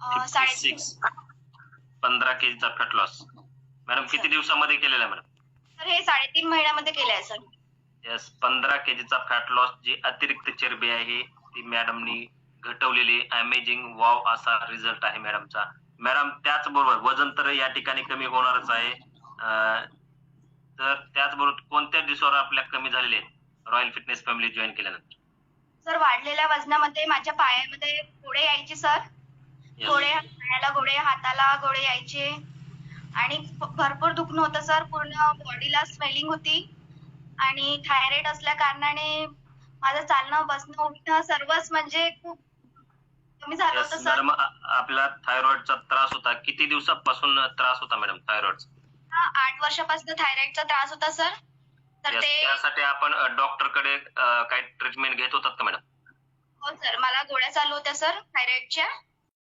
Six पंधरा केजीचा fat loss madam किती दिवसामध्ये केलेला आहे मॅडम सर हे साडेतीन महिन्यामध्ये केले आहे सर येस पंधरा केजीचा फॅट लॉस जी अतिरिक्त चरबी आहे ती मॅडमनी घटवलेली अमेझिंग वाव असा रिझल्ट आहे मॅडमचा मॅडम त्याचबरोबर वजन तर या ठिकाणी कमी होणारच आहे. तर त्याचबरोबर कोणत्या दिवसावर आपल्या कमी झालेले आहेत? रॉयल फिटनेस फॅमिली जॉईन केल्यानंतर. सर वाढलेल्या वजनामध्ये माझ्या पायामध्ये गोळे यायचे सर. गोळे पायाला गोळे हाताला गोळे यायचे. आणि भरपूर दुखणं होतं सर. पूर्ण बॉडीला स्वेलिंग होती. आणि थायरॉइड असल्या कारणाने माझं चालणं बसणं उठणं सर्वच म्हणजे खूप कमी झालं होतं सर. आपला थायरॉइडचा त्रास होता. किती दिवसापासून त्रास होता मॅडम थायरॉइडचा हा, आठ वर्षापासून थायरॉइडचा त्रास होता सर. तर ते त्यासाठी आपण डॉक्टरकडे काही ट्रीटमेंट घेत होतात का मॅडम हो सर. मला गोळ्या चालू होत्या सर थायरॉइडच्या